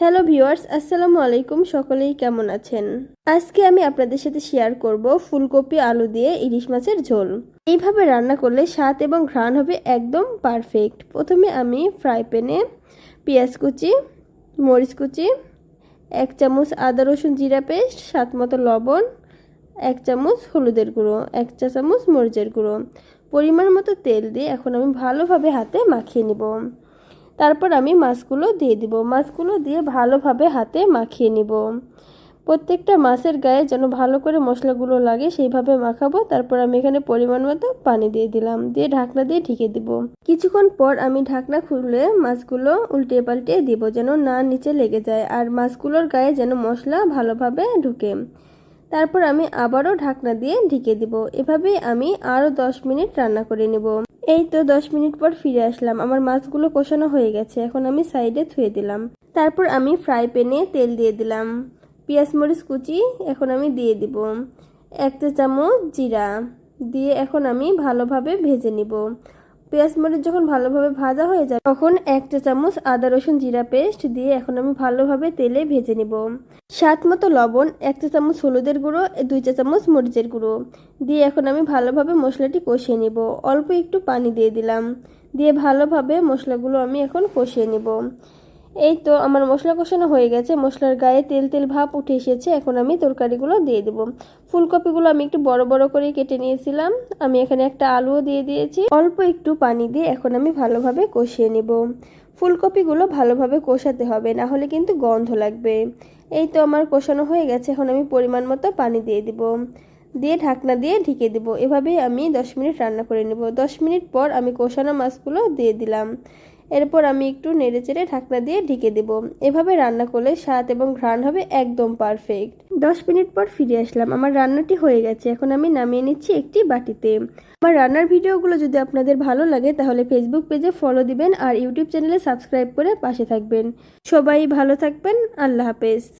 Hello viewers আসসালামু আলাইকুম সকলেই কেমন আছেন? আজকে আমি আপনাদের সাথে শেয়ার করব ফুলকপি, আলু দিয়ে ইলিশ মাছের ঝোল। এইভাবে রান্না করলে স্বাদ এবং ঘ্রাণ হবে একদম পারফেক্ট প্রথমে আমি ফ্রাই প্যানে পেঁয়াজ কুচি, মরিচ কুচি, এক চামচ আদা, রসুন, জিরা পেস্ট, স্বাদ মতো লবণ, এক চামচ হলুদের গুঁড়ো, এক চা চামচ মরিচের গুঁড়ো। পরিমাণ মতো তেল দিয়ে এখন আমি ভালোভাবে হাতে মাখিয়ে নিব। তারপর আমি মাছগুলো দিয়ে দিব। মাছগুলো দিয়ে ভালোভাবে হাতে মাখিয়ে নিব। প্রত্যেকটা মাছের গায়ে যেন ভালো করে মশলাগুলো লাগে, সেইভাবে মাখাবো। তারপর আমি এখানে পরিমাণ মতো পানি দিয়ে দিলাম। দিয়ে ঢাকনা দিয়ে ঢেকে দিব। কিছুক্ষণ পর আমি ঢাকনা খুলে মাছগুলো উল্টে পাল্টে দিব, যেন না নিচে লেগে যায় আর মাছগুলোর গায়ে যেন মশলা ভালোভাবে ঢুকে। তারপর আমি আবারও ঢাকনা দিয়ে ঢেকে দিব। এভাবেই আমি আরও দশ মিনিট রান্না করে নেব। এই তো দশ মিনিট পর ফিরে আসলাম। আমার মাছগুলো কষানো হয়ে গেছে। এখন আমি সাইডে থুয়ে দিলাম। তারপর আমি ফ্রাই প্যানে তেল দিয়ে দিলাম। পেঁয়াজ, মরিচ, কুচি এখন আমি দিয়ে দিব। এক চা চামচ জিরা দিয়ে এখন আমি ভালোভাবে ভেজে নিব। পেঁয়াজ মরিচ যখন ভালোভাবে ভাজা হয়ে যাবে, তখন এক চা চামচ আদা রসুন জিরা পেস্ট দিয়ে এখন আমি ভালোভাবে তেলে ভেজে নিব। স্বাদ মতো লবণ এক চা চামচ হলুদের গুঁড়ো, দুই চা চামচ মরিচের গুঁড়ো দিয়ে এখন আমি ভালোভাবে মশলাটি কষিয়ে নিব। অল্প একটু পানি দিয়ে দিলাম। দিয়ে ভালোভাবে মশলাগুলো আমি এখন কষিয়ে নিব। এই তো আমার মশলা কষানো হয়ে গেছে। মশলার গায়ে তেল তেল ভাব উঠে এসেছে। এখন আমি তরকারিগুলো দিয়ে দেবো। ফুলকপিগুলো আমি একটু বড় বড় করে কেটে নিয়েছিলাম। আমি এখানে একটা আলুও দিয়ে দিয়েছি। অল্প একটু পানি দিয়ে এখন আমি ভালোভাবে কষিয়ে নেব। ফুলকপিগুলো ভালোভাবে কষাতে হবে, না হলে কিন্তু গন্ধ লাগবে। এই তো আমার কষানো হয়ে গেছে। এখন আমি পরিমাণ মতো পানি দিয়ে দিব। দিয়ে ঢাকনা দিয়ে ঢেকে দেবো। এভাবেই আমি দশ মিনিট রান্না করে নেব। দশ মিনিট পর আমি কষানো মাছগুলো দিয়ে দিলাম। এরপর আমি একটু নেড়ে চেড়ে ঢাকনা দিয়ে ঢেকে দেব। এভাবে রান্না করলে স্বাদ এবং ঘ্রাণ হবে একদম পারফেক্ট। দশ মিনিট পর ফিরে আসলাম। আমার রান্নাটি হয়ে গেছে। এখন আমি নামিয়ে নিচ্ছি একটি বাটিতে। আমার রান্নার ভিডিওগুলো যদি আপনাদের ভালো লাগে, তাহলে ফেসবুক পেজে ফলো দিবেন আর ইউটিউব চ্যানেলে সাবস্ক্রাইব করে পাশে থাকবেন। সবাই ভালো থাকবেন। আল্লাহ হাফেজ।